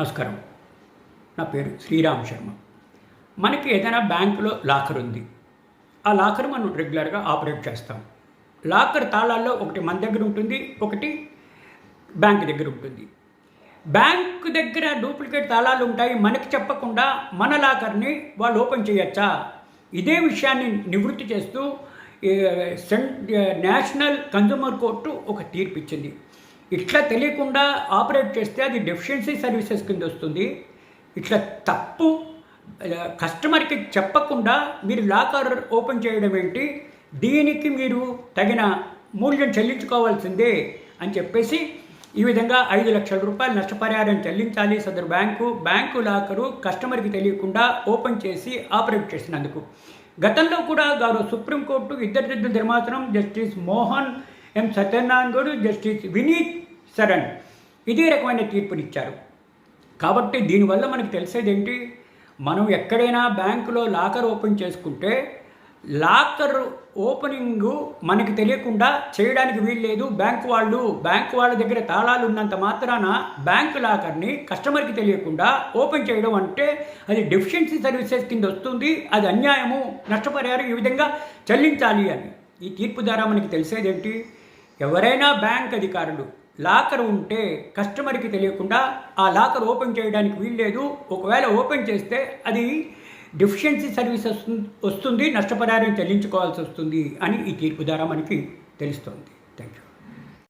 నమస్కారం. నా పేరు శ్రీరామ్ శర్మ. మనకి ఏదైనా బ్యాంకులో లాకర్ ఉంది. ఆ లాకర్ మనం రెగ్యులర్గా ఆపరేట్ చేస్తాం. లాకర్ తాళాల్లో ఒకటి మన దగ్గర ఉంటుంది ఒకటి బ్యాంక్ దగ్గర ఉంటుంది. బ్యాంక్ దగ్గర డూప్లికేట్ తాళాలు ఉంటాయి మనకి చెప్పకుండా మన లాకర్ని వాళ్ళు ఓపెన్ చేయొచ్చా? ఇదే విషయాన్ని నివృత్తి చేస్తూ సెంట్ నేషనల్ కన్జ్యూమర్ కోర్టు ఒక తీర్పు ఇచ్చింది ఇట్లా తెలియకుండా ఆపరేట్ చేస్తే అది డెఫిషియన్సీ సర్వీసెస్ కింద వస్తుంది. ఇట్లా తప్పు కస్టమర్కి చెప్పకుండా మీరు లాకర్ ఓపెన్ చేయడం ఏంటి? దీనికి మీరు తగిన మూల్యం చెల్లించుకోవాల్సిందే అని చెప్పేసి ఈ విధంగా ఐదు లక్షల రూపాయలు నష్టపరిహారం చెల్లించాలి సదరు బ్యాంకు. బ్యాంకు లాకరు కస్టమర్కి తెలియకుండా ఓపెన్ చేసి ఆపరేట్ చేసినందుకు. గతంలో కూడా గౌరవ సుప్రీంకోర్టు ఇద్దరు జడ్జిల ధర్మాసనం justice Mohan M Satyanarayana Goud justice Vineet Saran. ఇదే రకమైన తీర్పునిచ్చారు. కాబట్టి దీనివల్ల మనకు తెలిసేది ఏంటి మనం ఎక్కడైనా బ్యాంకులో లాకర్ ఓపెన్ చేసుకుంటే లాకర్ ఓపెనింగ్ మనకి తెలియకుండా చేయడానికి వీల్లేదు బ్యాంకు వాళ్ళు. బ్యాంకు వాళ్ళ దగ్గర తాళాలు ఉన్నంత మాత్రాన బ్యాంకు లాకర్ని కస్టమర్కి తెలియకుండా ఓపెన్ చేయడం అంటే అది డెఫిషియన్సీ సర్వీసెస్ కింద వస్తుంది. అది అన్యాయము నష్టపరిహారం ఈ విధంగా చెల్లించాలి అని. ఈ తీర్పు ద్వారా మనకి తెలిసేదేంటి? ఎవరైనా బ్యాంక్ అధికారులు లాకర్ ఉంటే కస్టమర్కి తెలియకుండా ఆ లాకర్ ఓపెన్ చేయడానికి వీల్లేదు. ఒకవేళ ఓపెన్ చేస్తే అది డెఫిషియన్సీ సర్వీస్ వస్తుంది నష్టపరిహారం చెల్లించుకోవాల్సి వస్తుంది అని ఈ తీర్పు ద్వారా మనకి తెలుస్తుంది.